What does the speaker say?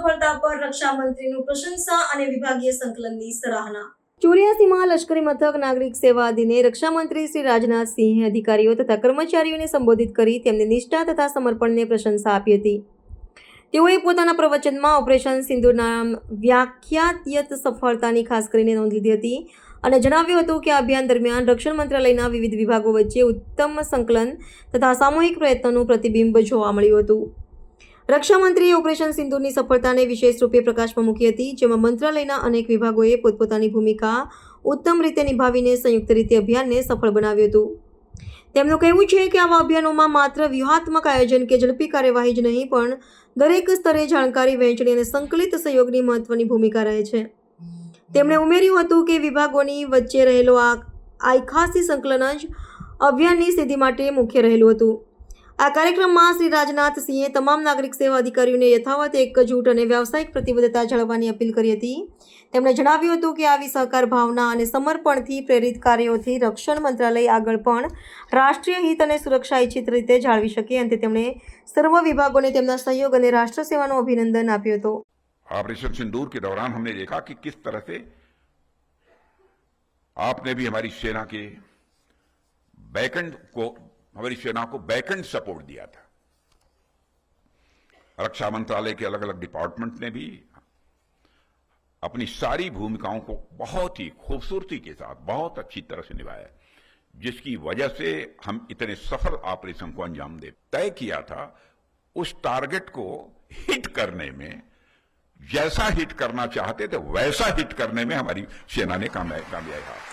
સફળતા પર રક્ષામંત્રીનું પ્રશંસા અને વિભાગીય સંકલનની સરાહના. ચોર્યાસીમાં લશ્કરી મથક નાગરિક સેવા દિને રક્ષામંત્રી શ્રી રાજનાથસિંહે અધિકારીઓ તથા કર્મચારીઓને સંબોધિત કરી તેમની નિષ્ઠા તથા સમર્પણને પ્રશંસા આપી હતી. તેઓએ પોતાના પ્રવચનમાં ઓપરેશન સિંદૂરના વ્યાખ્યાત સફળતાની ખાસ કરીને નોંધ લીધી હતી અને જણાવ્યું હતું કે આ અભિયાન દરમિયાન રક્ષણ મંત્રાલયના વિવિધ વિભાગો વચ્ચે ઉત્તમ સંકલન તથા સામૂહિક પ્રયત્નોનું પ્રતિબિંબ જોવા મળ્યું હતું. રક્ષામંત્રીએ ઓપરેશન સિંધુની સફળતાને વિશેષ રૂપે પ્રકાશમાં મૂકી હતી, જેમાં મંત્રાલયના અનેક વિભાગોએ પોતપોતાની ભૂમિકા ઉત્તમ રીતે નિભાવીને સંયુક્ત રીતે અભિયાનને સફળ બનાવ્યું હતું. તેમનું કહેવું છે કે આવા અભિયાનોમાં માત્ર વ્યૂહાત્મક આયોજન કે ઝડપી કાર્યવાહી જ નહીં, પણ દરેક સ્તરે જાણકારી વહેંચણી અને સંકલિત સહયોગની મહત્વની ભૂમિકા રહે છે. તેમણે ઉમેર્યું હતું કે વિભાગોની વચ્ચે રહેલો આ આઈખાસી સંકલન જ અભિયાનની સિદ્ધિ માટે મુખ્ય રહેલું હતું. આ કાર્યક્રમમાં શ્રી રાજનાથ સિંહે તમામ નાગરિક સેવા અધિકારીઓને યથાવત એકજૂટ અને વ્યાવસાયિક પ્રતિબદ્ધતા જાળવવાની અપીલ કરી હતી તેમણે જણાવ્યું હતું કે આવી સહકાર ભાવના અને સમર્પણથી પ્રેરિત કાર્યોથી રક્ષણ મંત્રાલય આગળ પણ રાષ્ટ્રીય હિત અને સુરક્ષા ઇચ્છિત રીતે જાળવી શકે અંતે તેમણે સર્વ વિભાગોને તેમના સહયોગ અને રાષ્ટ્ર સેવાનું અભિનંદન આપ્યું હતું ऑपरेशन सिंदूर के दौरान हमने देखा कि किस तरह से आपने भी हमारी सेना के बैकएंड को हमारी सेना को बैकेंड सपोर्ट दिया था। रक्षा मंत्रालय के अलग अलग डिपार्टमेंट ने भी अपनी सारी भूमिकाओं को बहुत ही खूबसूरती के साथ, बहुत अच्छी तरह से निभाया, जिसकी वजह से हम इतने सफल ऑपरेशन को अंजाम दे, तय किया था उस टारगेट को हिट करने में, जैसा हिट करना चाहते थे, वैसा हिट करने में हमारी सेना ने कामयाब रहा